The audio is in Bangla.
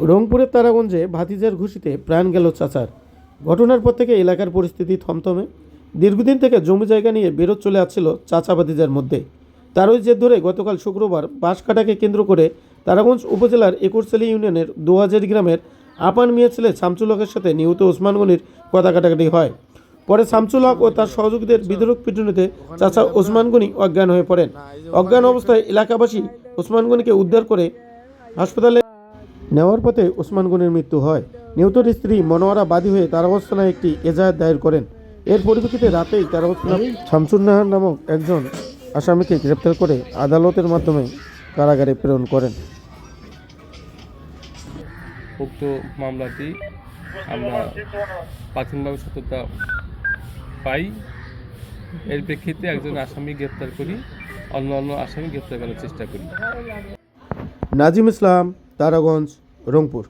রংপুরের তারাগঞ্জে ভাতিজার ঘুষিতে প্রাণ গেল চাচার। ঘটনার পর থেকে এলাকার পরিস্থিতি থমথমে। দীর্ঘদিন থেকে জমি জায়গা নিয়ে বিরোধ চলে আসছিল চাচা ভাতিজার মধ্যে। তারই জের ধরে গতকাল শুক্রবার বাঁশকাটাকে কেন্দ্র করে তারাগঞ্জ উপজেলার একুরসালি ইউনিয়নের দোহাজারি গ্রামের আপান মিয়া ছেলে শামসুল হকের সাথে নিহত ওসমান গনির কথা কাটাকাটি হয়। পরে শামসুল হক ও তার সহযোগীদের বিদ্রোহ পিটুনিতে চাচা ওসমান গনি অজ্ঞান হয়ে পড়েন। অজ্ঞান অবস্থায় এলাকাবাসী ওসমান গনিকে উদ্ধার করে হাসপাতালে নেওয়ার পথে ওসমান গনির মৃত্যু হয়। নিহতের স্ত্রী মনোয়ারা বাদী হয়ে তারাগঞ্জ থানায় একটি এজাহার দায়ের করেন। এর পরিপ্রেক্ষিতে রাতেই তারাগঞ্জ থানা শামসুর নাহার নামক একজন আসামিকে গ্রেপ্তার করে আদালতের মাধ্যমে কারাগারে প্রেরণ করেন। উক্ত মামলাটি আমরা প্রাথমিকভাবে সত্যতা পাই। এর প্রেক্ষিতে একজন আসামি গ্রেপ্তার করি অন্য অন্য আসামি গ্রেপ্তার করার চেষ্টা করি। নাজিম ইসলাম তারাগঞ্জ। রংপুর।